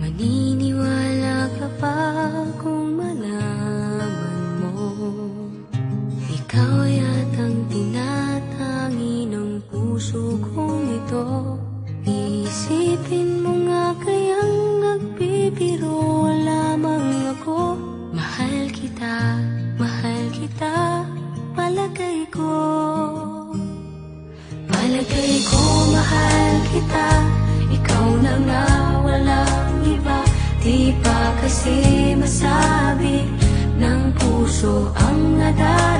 Maniniwala ka pa kung malaman mo. Ikaw yatang tinatangi ng puso kong ito. Iisipin mo nga kayang nagbibiro lamang ako. Mahal kita, mahal kita, palagay ko. Palagay ko mahal kita. Ikaw na nga Di pa kasi masabi Ng puso ang nadarama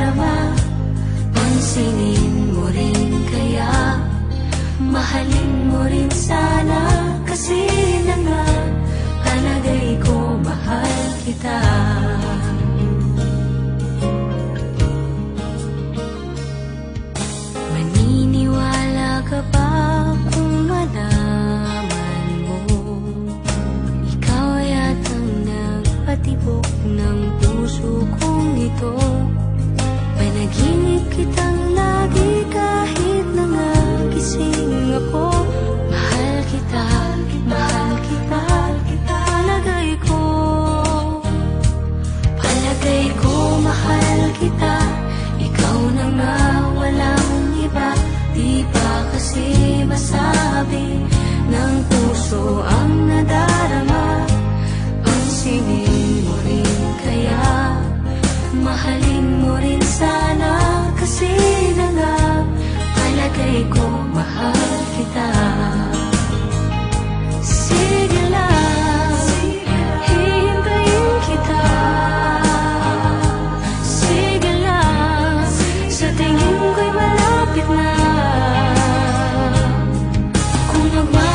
Mahalin mo rin sana kasi na nga palagay ko mahal kita. Sige lang, hintayin kita. Sige lang, sa tingin ko'y malapit na. Kung magmahal